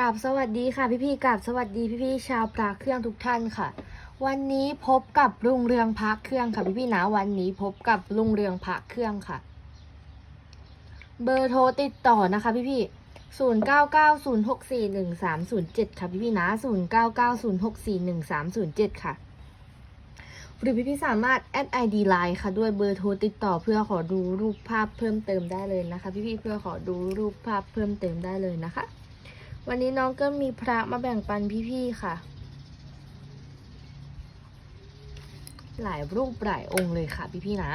กราบสวัสดีค่ะพี่พี่ๆกราบสวัสดีพี่พี่ๆชาวพระเครื่องทุกท่านค่ะ วันนี้พบกับรุ่งเรืองพระเครื่องค่ะพี่พี่ๆนะวันนี้พบกับรุ่งเรืองพระเครื่องค่ะ เบอร์โทรติดต่อนะคะพี่พี่ศูนย์เก้าเก้าศูนย์หกสี่หนึ่งสามศูนย์เจ็ดค่ะพี่พี่ๆนะศูนย์เก้าเก้าศูนย์หกสี่หนึ่งสามศูนย์เจ็ดค่ะ หรือพี่พี่ๆสามารถแอดไอดีไลน์ค่ะด้วยเบอร์โทรติดต่อเพื่อขอดูรูปภาพเพิ่มเติมได้เลยนะคะ พี่พี่ๆเพื่อขอดูรูปภาพเพิ่มเติมได้เลยนะคะ วันนี้น้องก็มีพระมาแบ่งปันพี่ๆค่ะ หลายรูปหลายองค์เลยค่ะพี่ๆนะ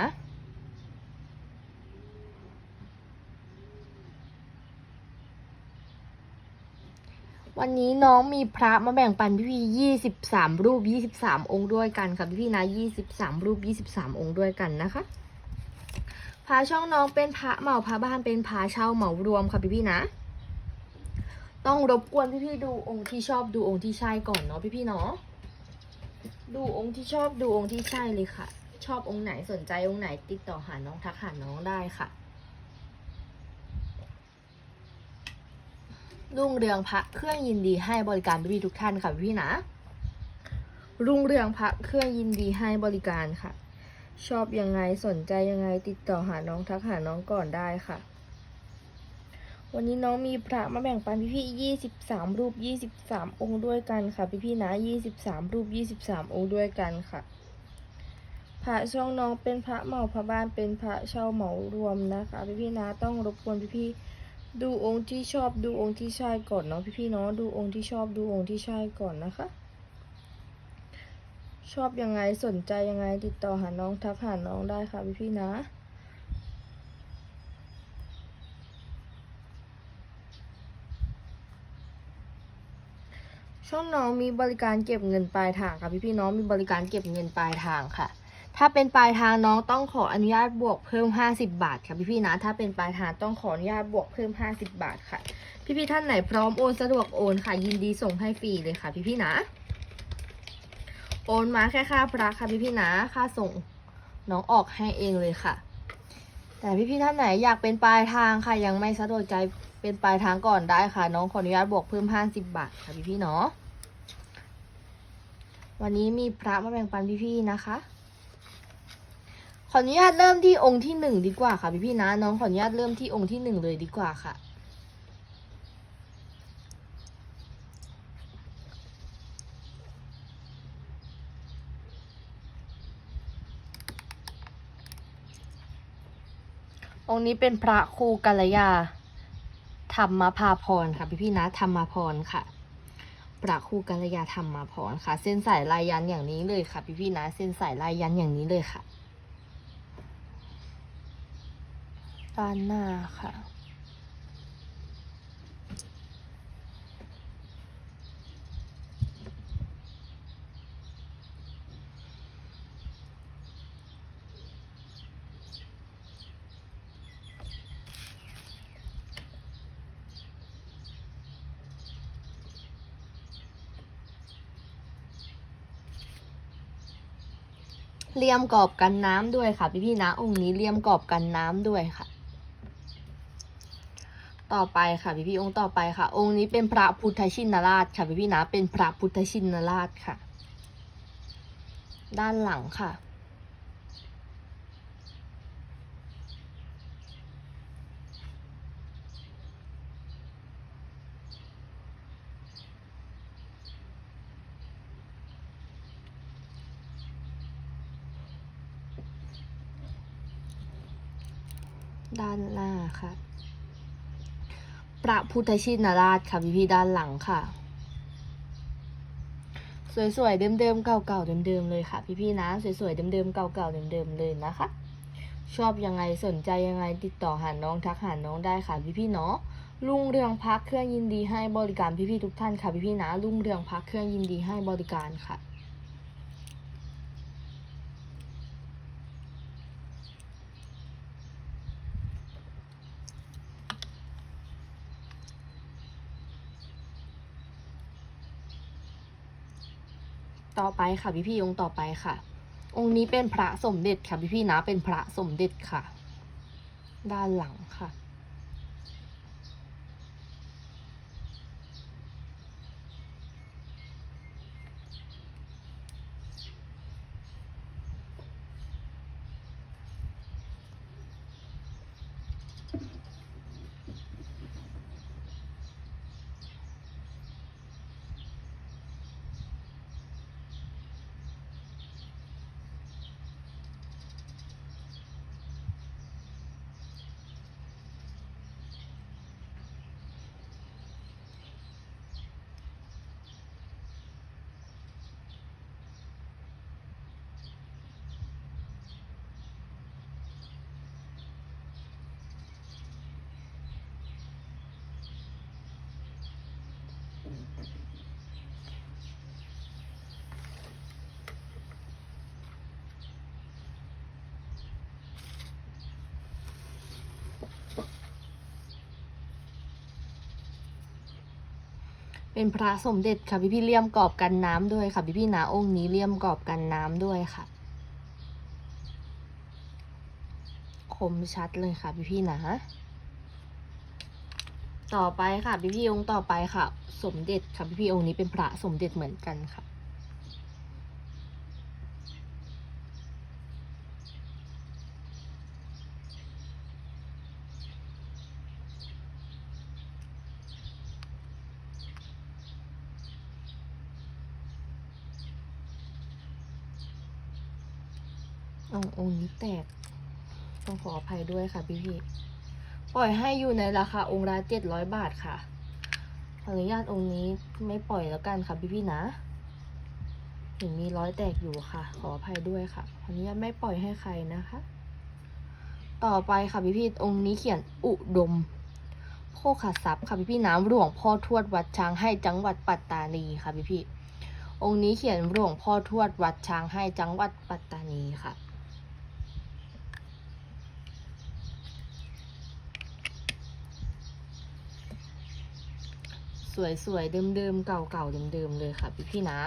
วันนี้น้องมีพระมาแบ่งปันพี่ๆยี่สิบสามรูปยี่สิบสามองค์ด้วยกันค่ะพี่ๆนะยี่สิบสามรูปยี่สิบสามองค์ด้วยกันนะคะพระช่องน้องเป็นพระเหมาพระบ้านเป็นพระเช่าเหมารวมค่ะพี่ๆนะ ต้องรบกวนพี่ๆดูองค์ที่ชอบดูองค์ที่ใช่ก่อนเนาะพี่ๆเนาะดูองค์ที่ชอบดูองค์ที่ใช่เลยค่ะ ชอบองค์ไหนสนใจองค์ไหนติดต่อหาน้องทักหาน้องได้ค่ะรุ่งเรืองพระเครื่องยินดีให้บริการพี่ๆทุกท่านค่ะพี่ๆนะ รุ่งเรืองพระเครื่องยินดีให้บริการค่ะ ชอบยังไงสนใจยังไงติดต่อหาน้องทักหาน้องก่อนได้ค่ะ วันนี้น้องมีพระมาแบ่งปันพี่ๆยี่สิบสามรูปยี่สิบสามองค์ด้วยกันค่ะ พี่ๆนะยี่สิบสามรูปยี่สิบสามองค์ด้วยกันค่ะ พระช่องน้องเป็นพระเหมาพระบ้านเป็นพระเช่าเหมารวมนะคะ พี่ๆนะต้องรบกวนพี่ๆดูองค์ที่ชอบดูองค์ที่ใช่ก่อนเนาะพี่ๆเนาะดูองค์ที่ชอบดูองค์ที่ใช่ก่อนนะคะ ชอบยังไงสนใจยังไงติดต่อหาน้องทักหาน้องได้ค่ะพี่ๆนะ ช่องน้องมีบริการเก็บเงินปลายทางค่ะพี่พี่ๆน้องมีบริการเก็บเงินปลายทางค่ะ ถ้าเป็นปลายทางน้องต้องขออนุญาตบวกเพิ่ม 50 บาทค่ะพี่พี่ๆนะถ้าเป็นปลายทางต้องขออนุญาตบวกเพิ่ม 50 บาทค่ะ พี่พี่ๆท่านไหนพร้อมโอนสะดวกโอนค่ะ ยินดีส่งให้ฟรีเลยค่ะ พี่พี่ๆนะ โอนมาแค่ค่าพระค่ะพี่พี่ๆนะค่าส่งน้องออกให้เองเลยค่ะ แต่พี่พี่ๆท่านไหนอยากเป็นปลายทางค่ะยังไม่สะดวกใจเป็นปลายทางก่อนได้ค่ะ น้องขออนุญาตบวกเพิ่ม 50 บาทค่ะพี่พี่ๆเนาะ วันนี้มีพระมาแบ่งปันพี่ๆนะคะ ขออนุญาตเริ่มที่องค์ที่หนึ่งดีกว่าค่ะพี่ๆนะ น้องขออนุญาตเริ่มที่องค์ที่หนึ่งเลยดีกว่าค่ะองค์นี้เป็นพระครูกัลยาธรรมพาพรค่ะพี่พี่นะธรรมพรค่ะ พระครูกัลยาธรรมพรค่ะ เส้นสายลายยันอย่างนี้เลยค่ะ พี่พี่ๆนะ เส้นสายลายยันอย่างนี้เลยค่ะ ด้านหน้าค่ะ เลี่ยมกรอบกันน้ำด้วยค่ะ พี่พี่นะองค์นี้เลี่ยมกรอบกันน้ำด้วยค่ะ ต่อไปค่ะ พี่พี่องค์ต่อไปค่ะ องค์นี้เป็นพระพุทธชินราชค่ะ พี่พี่นะเป็นพระพุทธชินราชค่ะ ด้านหลังค่ะ ด้านหน้าค่ะพระพุทธชินราชค่ะพี่พี่ๆด้านหลังค่ะ สวยๆเดิมๆเก่าๆเดิมๆเลยค่ะ พี่พี่ๆนะสวยๆเดิมๆเก่าๆเดิมๆเลยนะคะ ชอบยังไงสนใจยังไงติดต่อหาน้องทักหาน้องได้ค่ะ พี่พี่ๆเนาะลุงเรืองพักเครื่องยินดีให้บริการพี่พี่ๆทุกท่านค่ะ พี่พี่ๆนะลุงเรืองพักเครื่องยินดีให้บริการค่ะ ต่อไปค่ะพี่พี่องค์ต่อไปค่ะ องค์นี้เป็นพระสมเด็จค่ะพี่พี่นะเป็นพระสมเด็จค่ะ ด้านหลังค่ะ เป็นพระสมเด็จค่ะพี่พี่เลี่ยมกรอบกันน้ำด้วยค่ะพี่พี่นะองค์นี้เลี่ยมกรอบกันน้ำด้วยค่ะ คมชัดเลยค่ะพี่พี่นะต่อไปค่ะพี่พี่องค์ต่อไปค่ะ สมเด็จค่ะพี่พี่องค์นี้เป็นพระสมเด็จเหมือนกันค่ะ เองค์นี้แตก ต้องขออภัยด้วยค่ะพี่พี่ๆปล่อยให้อยู่ในราคาองค์ละเจ็ดร้อยบาทค่ะขออนุญาตองค์นี้ไม่ปล่อยแล้วกันค่ะพี่พี่ๆนะเห็นมีร้อยแตกอยู่ค่ะ ขออภัยด้วยค่ะขออนุญาตไม่ปล่อยให้ใครนะคะ ต่อไปค่ะพี่พี่ๆองค์นี้เขียนอุดมโภคทรัพย์ค่ะพี่พี่ๆน้ำหลวงพ่อทวดวัดช้างให้จังหวัดปัตตานีค่ะพี่พี่ๆองค์นี้เขียนหลวงพ่อทวดวัดช้างให้จังหวัดปัตตานีค่ะ สวยๆ เดิมๆ เก่าๆ เดิมๆ เลยค่ะพี่พี่นะ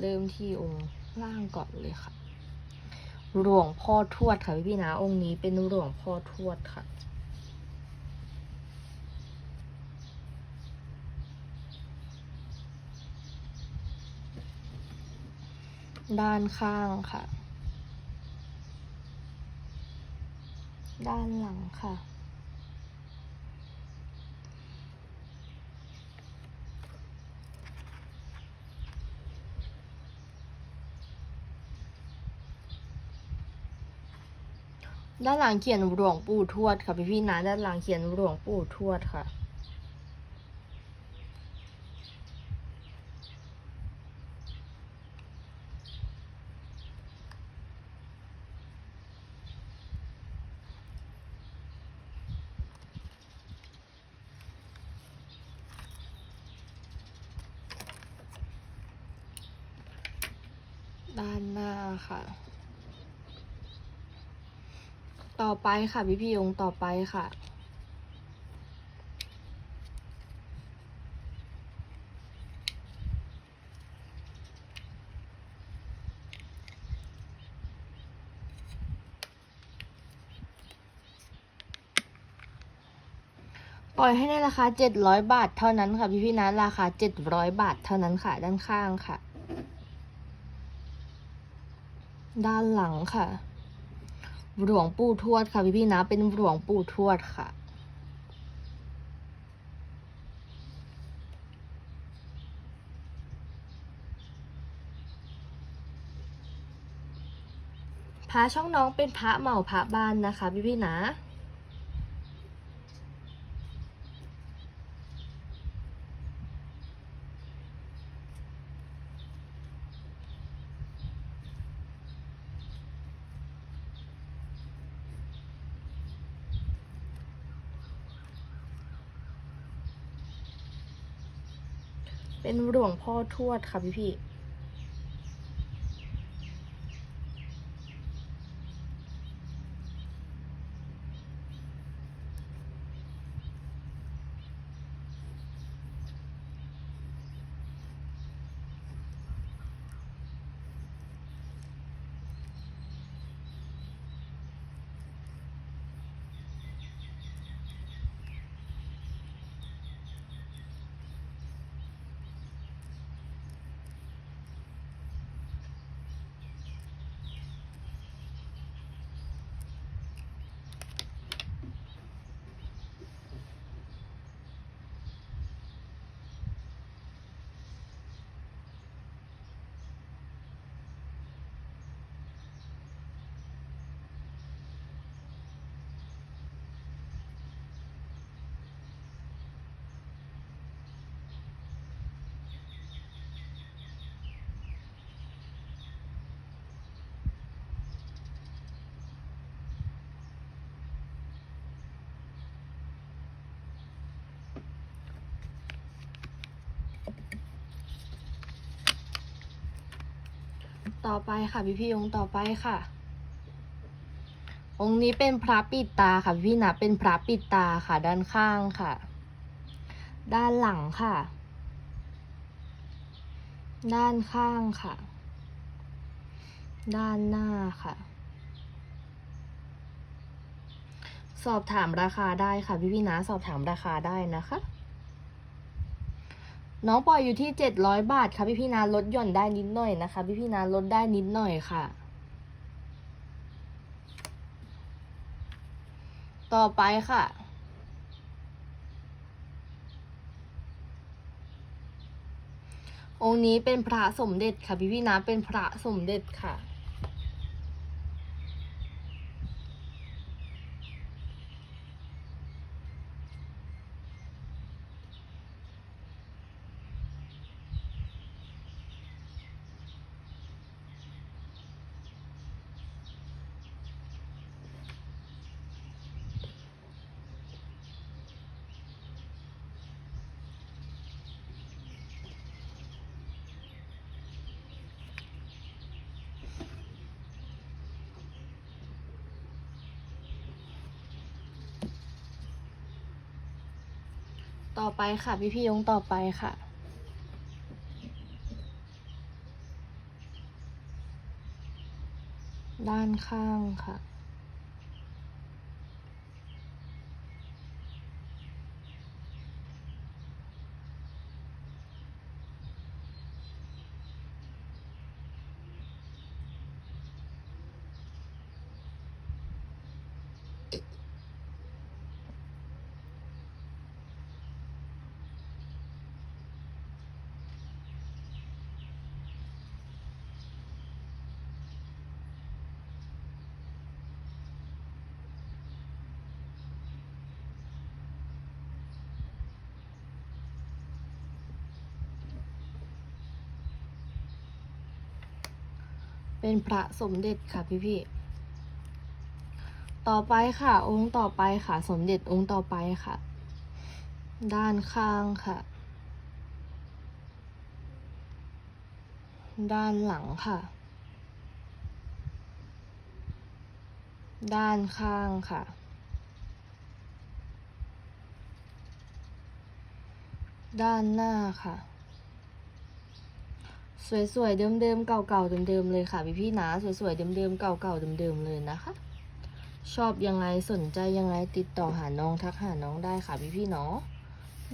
เริ่มที่องค์ล่างก่อนเลยค่ะ หลวงพ่อทวดค่ะพี่พี่นะ องค์นี้เป็นหลวงพ่อทวดค่ะด้านข้างค่ะ ด้านหลังค่ะ ด้านหลังเขียนหลวงปู่ทวดค่ะพี่พี่นะด้านหลังเขียนหลวงปู่ทวดค่ะ ด้านหน้าค่ะ ต่อ ไปค่ะพี่พี่องต่อไปค่ะ ปล่อยให้ในราคา 700 บาทเท่านั้นค่ะ พี่พี่นะราคา 700 บาทเท่านั้นค่ะ ด้านข้างค่ะ ด้านหลังค่ะ หลวงปู่ทวดค่ะพี่พี่นะ เป็นหลวงปู่ทวดค่ะ พระช่องน้องเป็นพระเหมาพระบ้านนะคะ พี่พี่นะ เป็นหลวงพ่อทวดค่ะพี่พี่ ต่อไปค่ะพี่พี่องค์ต่อไปค่ะ องค์นี้เป็นพระปิดตาค่ะพี่พี่นะเป็นพระปิดตาค่ะ ด้านข้างค่ะ ด้านหลังค่ะ ด้านข้างค่ะ ด้านหน้าค่ะ สอบถามราคาได้ค่ะพี่พี่นะสอบถามราคาได้นะคะ น้องปล่อยอยู่ที่เจ็ดร้อยบาทค่ะพี่พี่นาลดหย่อนได้นิดหน่อยนะคะ พี่พี่นาลดได้นิดหน่อยค่ะ ต่อไปค่ะ องค์นี้เป็นพระสมเด็จค่ะพี่พี่นาเป็นพระสมเด็จค่ะ ไปค่ะพี่พี่ยงต่อไปค่ะ ด้านข้างค่ะ เป็นพระสมเด็จค่ะพี่พี่ต่อไปค่ะ องค์ต่อไปค่ะ สมเด็จองค์ต่อไปค่ะ ด้านข้างค่ะ ด้านหลังค่ะ ด้านข้างค่ะ ด้านหน้าค่ะ สวยๆเดิมๆเก่าๆเดิมๆเลยค่ะพี่พี่ๆนะสวยๆเดิมๆเก่าๆเดิมๆเลยนะคะ ชอบยังไงสนใจยังไงติดต่อหาน้องทักหาน้องได้ค่ะพี่พี่ๆเนาะ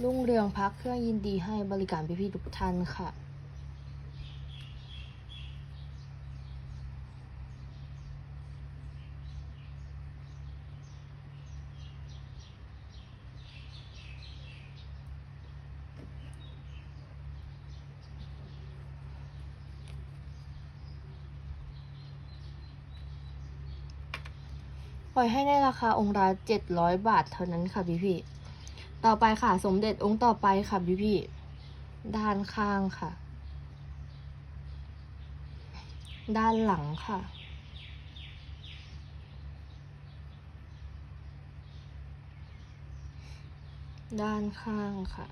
รุ่งเรืองพักเครื่องยินดีให้บริการพี่พี่ๆทุกท่านค่ะ ปล่อยให้ในราคาองค์ละเจ็ดร้อยบาทเท่านั้นค่ะพี่พี่ต่อไปค่ะ สมเด็จองค์ต่อไปค่ะพี่พี่ด้านข้างค่ะ ด้านหลังค่ะ ด้านข้างค่ะ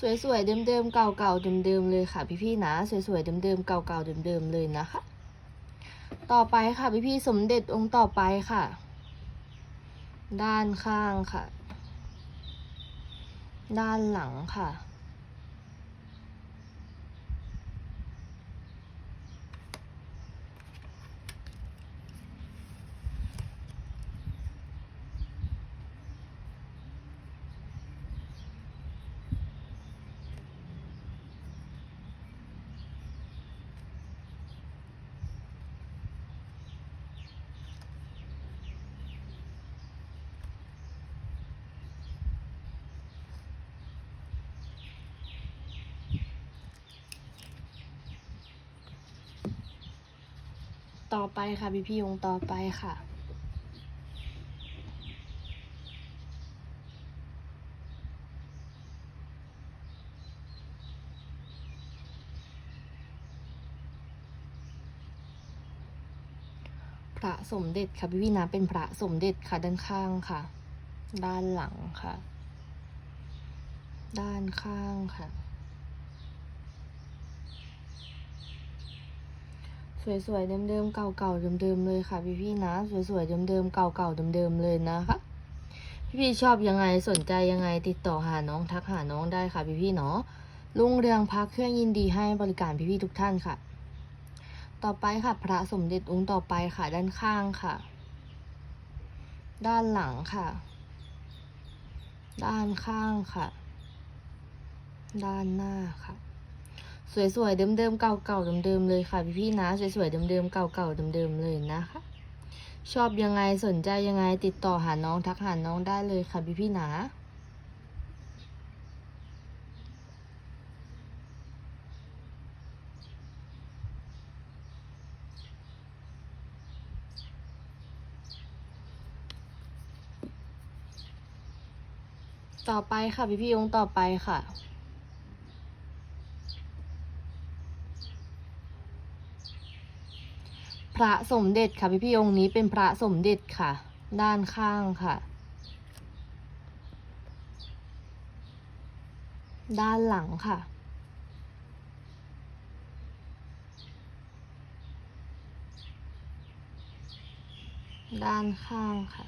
สวยๆเดิมๆเก่าๆเดิมๆเลยค่ะพี่ๆนะ สวยๆเดิมๆเก่าๆเดิมๆเลยนะคะ ต่อไปค่ะพี่ๆสมเด็จองค์ต่อไปค่ะ ด้านข้างค่ะ ด้านหลังค่ะ ต่อไปค่ะ พี่ๆองค์ต่อไปค่ะอระสมเด็จค่ะ พี่พี่นะเป็นพระสมเด็จค่ะด้านข้างค่ะ ด้านหลังค่ะ ด้านข้างค่ะ สวยๆเดิมๆเก่าๆเดิมๆเลยค่ะพี่พี่ๆนะ สวยๆเดิมๆเก่าๆเดิมๆเลยนะคะพี่พี่ๆชอบยังไงสนใจยังไงติดต่อหาน้องทักหาน้องได้ค่ะพี่พี่ๆเนาะลุงเรืองพักเครื่องยินดีให้บริการพี่พี่ๆทุกท่านค่ะ ต่อไปค่ะ พระสมเด็จองค์ต่อไปค่ะ ด้านข้างค่ะ ด้านหลังค่ะ ด้านข้างค่ะ ด้านหน้าค่ะ สวยๆเดิมๆเก่าๆเดิมๆเลยค่ะพี่ๆนะ สวยๆเดิมๆเก่าๆเดิมๆเลยนะคะ ชอบยังไงสนใจยังไงติดต่อหาน้องทักหาน้องได้เลยค่ะพี่พี่ๆนะต่อไปค่ะพี่พี่ๆองค์ต่อไปค่ะ พระสมเด็จค่ะพี่พี่ๆองค์นี้เป็นพระสมเด็จค่ะ ด้านข้างค่ะ ด้านหลังค่ะ ด้านข้างค่ะ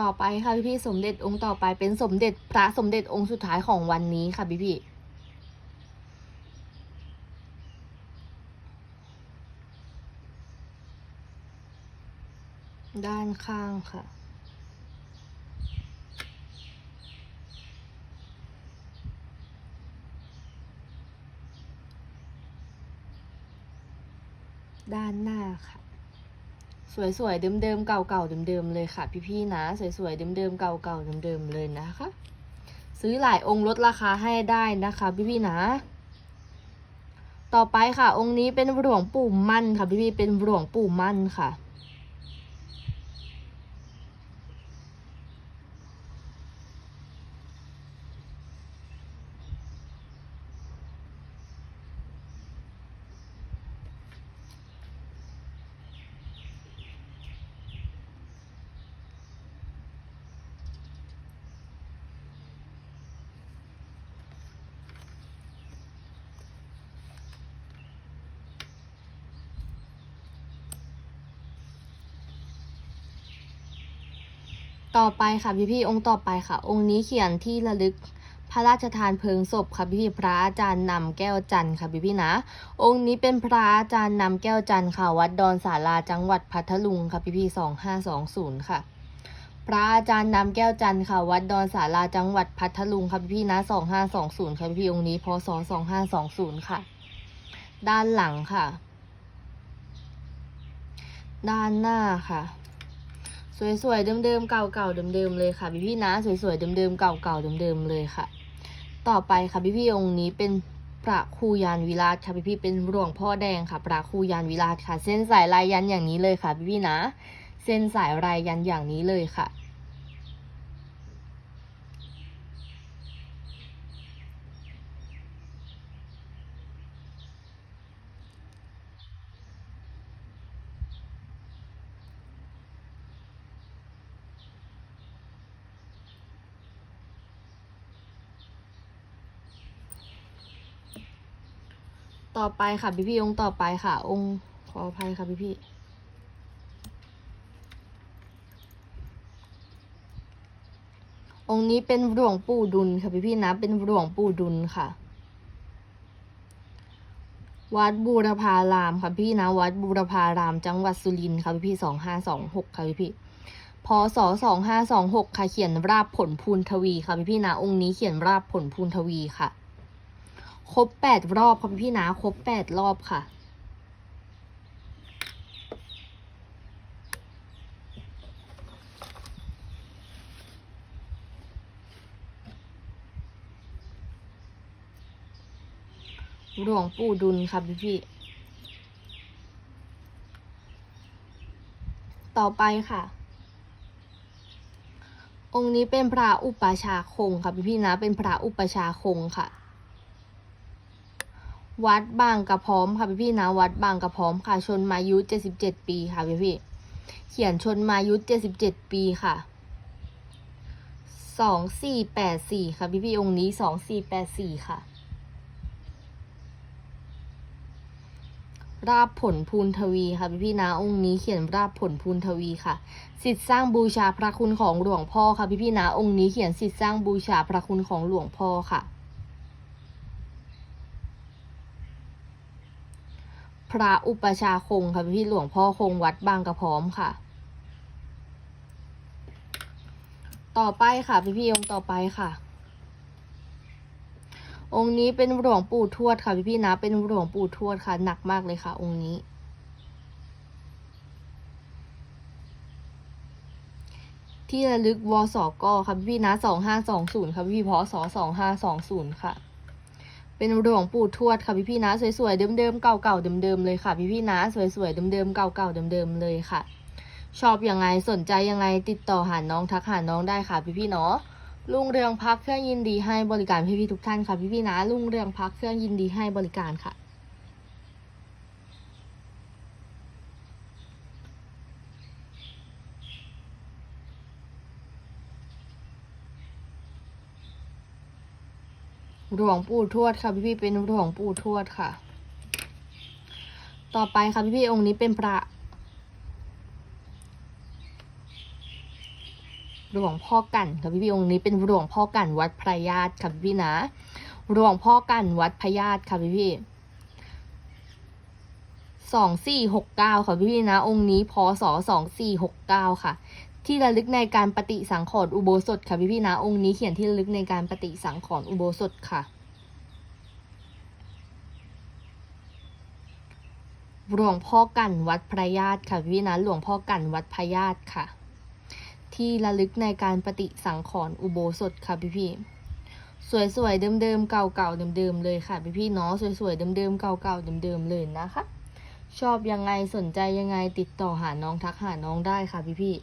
ต่อไปค่ะพี่พี่ๆสมเด็จองค์ต่อไปเป็นสมเด็จพระสมเด็จองค์สุดท้ายของวันนี้ค่ะพี่พี่ๆด้านข้างค่ะ ด้านหน้าค่ะ สวยๆเดิมๆเก่าๆเดิมๆเลยค่ะ พี่ๆนะ สวยๆเดิมๆเก่าๆเดิมๆเลยนะคะ ซื้อหลายองค์ลดราคาให้ได้นะคะ พี่ๆนะ ต่อไปค่ะ องค์นี้เป็นหลวงปู่มั่นค่ะ พี่ๆเป็นหลวงปู่มั่นค่ะ ต่อไปค่ะพี่พี่องค์ต่อไปค่ะ องค์นี้เขียนที่ระลึกพระราชทานเพลิงศพค่ะพี่พี่พระอาจารย์นำแก้วจันทร์ค่ะพี่พี่นะ องค์นี้เป็นพระอาจารย์นำแก้วจันทร์ค่ะวัดดอนสาราจังหวัดพัทลุงค่ะพี่พี่สองห้าสองศูนย์ค่ะพระอาจารย์นำแก้วจันทร์ค่ะวัดดอนสาราจังหวัดพัทลุงค่ะพี่พี่นะสองห้าสองศูนย์ค่ะพี่พี่องค์นี้พศสองห้าสองศูนย์ค่ะ ด้านหลังค่ะ ด้านหน้าค่ะ สวยๆเดิมๆเก่าๆเดิมๆเลยค่ะพี่พี่นะสวยๆเดิมๆเก่าๆเดิมๆเลยค่ะ ต่อไปค่ะพี่พี่องค์นี้เป็นพระครูยานวิราชค่ะพี่พี่เป็นหลวงพ่อแดงค่ะพระครูยานวิราชค่ะ เส้นสายลายยันอย่างนี้เลยค่ะพี่พี่นะ เส้นสายลายยันอย่างนี้เลยค่ะ ต่อไปค่ะพี่พี่องค์ต่อไปค่ะ องค์ขออภัยค่ะพี่พี่องค์นี้เป็นหลวงปู่ดุลค่ะพี่พี่นะเป็นหลวงปู่ดุลค่ะ วัดบูรพารามค่ะพี่นะวัดบูรพาราม จังหวัดสุรินทร์ค่ะพี่พี่สองห้าสองหกค่ะพี่พี่พศสองห้าสองหกค่ะเขียนราบผลพูนทวีค่ะพี่พี่นะองค์นี้เขียนราบผลพูนทวีค่ะ ครบแปดรอบค่ะพี่นะครบแปดรอบค่ะ หลวงปู่ดุลค่ะพี่พี่ ต่อไปค่ะ องค์นี้เป็นพระอุปชาคงค่ะพี่พี่นะ เป็นพระอุปชาคงค่ะ วัดบางกระพร้อมค่ะพี่พี่นะ วัดบางกระพร้อมค่ะ ชนมายุเจ็ดสิบเจ็ดปีค่ะพี่พี่ เขียนชนมายุเจ็ดสิบเจ็ดปีค่ะสองสี่แปดสี่ค่ะพี่พี่องค์นี้สองสี่แปดสี่ค่ะ ราบผลพูนทวีค่ะพี่พี่นะองค์นี้เขียนราบผลพูนทวีค่ะ สิทธิสร้างบูชาพระคุณของหลวงพ่อค่ะพี่พี่นะองค์นี้เขียนสิทธิสร้างบูชาพระคุณของหลวงพ่อค่ะ พระอุปชาคงค่ะพี่หลวงพ่อคงวัดบางกระพร้อมค่ะ ต่อไปค่ะพี่พี่องค์ต่อไปค่ะ องค์นี้เป็นหลวงปู่ทวดค่ะพี่พี่นะเป็นหลวงปู่ทวดค่ะหนักมากเลยค่ะ องค์นี้ ที่ระลึกวสกค่ะพี่พี่นะสองห้าสองศูนย์ค่ะพี่พี่ๆพศสองห้าสองศูนย์ค่ะ เป็นหลวงปู่ทวดค่ะพี่พี่นะ สวยๆเดิมๆเก่าๆเดิมๆเลยค่ะพี่พี่นะ สวยๆเดิมๆเก่าๆเดิมๆเลยค่ะ ชอบยังไงสนใจยังไงติดต่อหาน้องทักหาน้องได้ค่ะพี่พี่เนาะลุงเรืองพักเครื่องยินดีให้บริการพี่พี่ทุกท่านค่ะพี่พี่นะลุงเรืองพักเครื่องยินดีให้บริการค่ะ หลวงปู่ทวดค่ะพี่พี่เป็นหลวงปู่ทวดค่ะ ต่อไปค่ะพี่พี่องค์นี้เป็นพระหลวงพ่อกันค่ะพี่พี่องค์นี้เป็นหลวงพ่อกันวัดพระญาติค่ะพี่พี่นะหลวงพ่อกันวัดพระญาติค่ะพี่พี่สองสี่หกเก้าค่ะพี่พี่นะ องค์นี้พศสองสี่หกเก้าค่ะ ที่ระลึกในการปฏิสังขรณ์อุโบสถค่ะพี่พี่นะองค์นี้เขียนที่ระลึกในการปฏิสังขรณ์อุโบสถค่ะหลวงพ่อกันวัดพระญาติค่ะพี่พี่นะหลวงพ่อกันวัดพระญาติค่ะ ที่ระลึกในการปฏิสังขรณ์อุโบสถค่ะพี่พี่สวยๆเดิมๆเก่าๆเดิมๆเลยค่ะพี่พี่เนาะสวยๆเดิมๆเก่าๆเดิมๆเลยนะคะ ชอบยังไงสนใจยังไงติดต่อหาน้องทักหาน้องได้ค่ะพี่พี่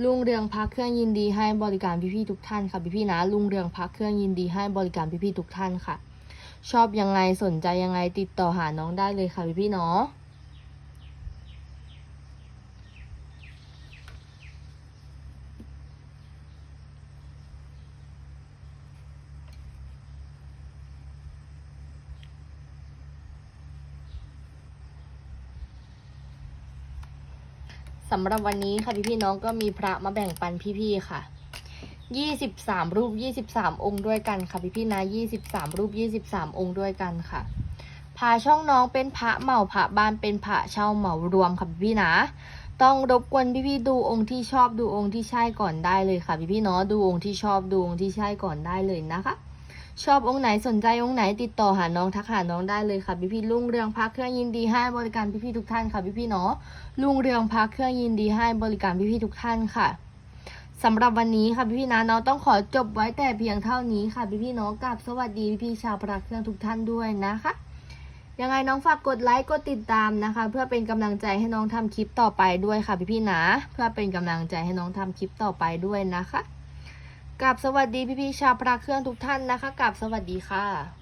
ลุงเรืองพักเครื่องยินดีให้บริการพี่พี่ๆทุกท่านค่ะพี่พี่ๆนะลุงเรืองพักเครื่องยินดีให้บริการพี่พี่ๆทุกท่านค่ะ ชอบยังไงสนใจยังไงติดต่อหาน้องได้เลยค่ะพี่พี่ๆเนาะ สำหรับวันนี้ค่ะพี่พี่น้องก็มีพระมาแบ่งปันพี่ๆค่ะยี่สิบสามรูปยี่สิบสามองค์ด้วยกันค่ะพี่พี่ๆนะยี่สิบสามรูปยี่สิบสามองค์ด้วยกันค่ะพาช่องน้องเป็นพระเหมาพระบ้านเป็นพระเช่าเหมารวมค่ะพี่พี่ๆนะ ต้องรบกวนพี่พี่ๆดูองค์ที่ชอบดูองค์ที่ใช่ก่อนได้เลยค่ะพี่พี่เนาะดูองค์ที่ชอบดูองค์ที่ใช่ก่อนได้เลยนะคะ ชอบองค์ไหนสนใจองค์ไหนติดต่อหาน้องทักหาน้องได้เลยค่ะพี่พี่ลุงเรืองพักเครื่องยินดีให้บริการพี่พี่ทุกท่านค่ะพี่พี่เนาะลุงเรืองพักเครื่องยินดีให้บริการพี่ๆทุกท่านค่ะสำหรับวันนี้ค่ะพี่ๆนะน้องต้องขอจบไว้แต่เพียงเท่านี้ค่ะพี่ๆน้องกับสวัสดีพี่ๆชาวพระเครื่องทุกท่านด้วยนะคะยังไงน้องฝากกดไลค์กดติดตามนะคะ เพื่อเป็นกำลังใจให้น้องทำคลิปต่อไปด้วยค่ะพี่ๆนะ เพื่อเป็นกำลังใจให้น้องทำคลิปต่อไปด้วยนะคะ กับสวัสดีพี่ๆชาวพระเครื่องทุกท่านนะคะกับสวัสดีค่ะ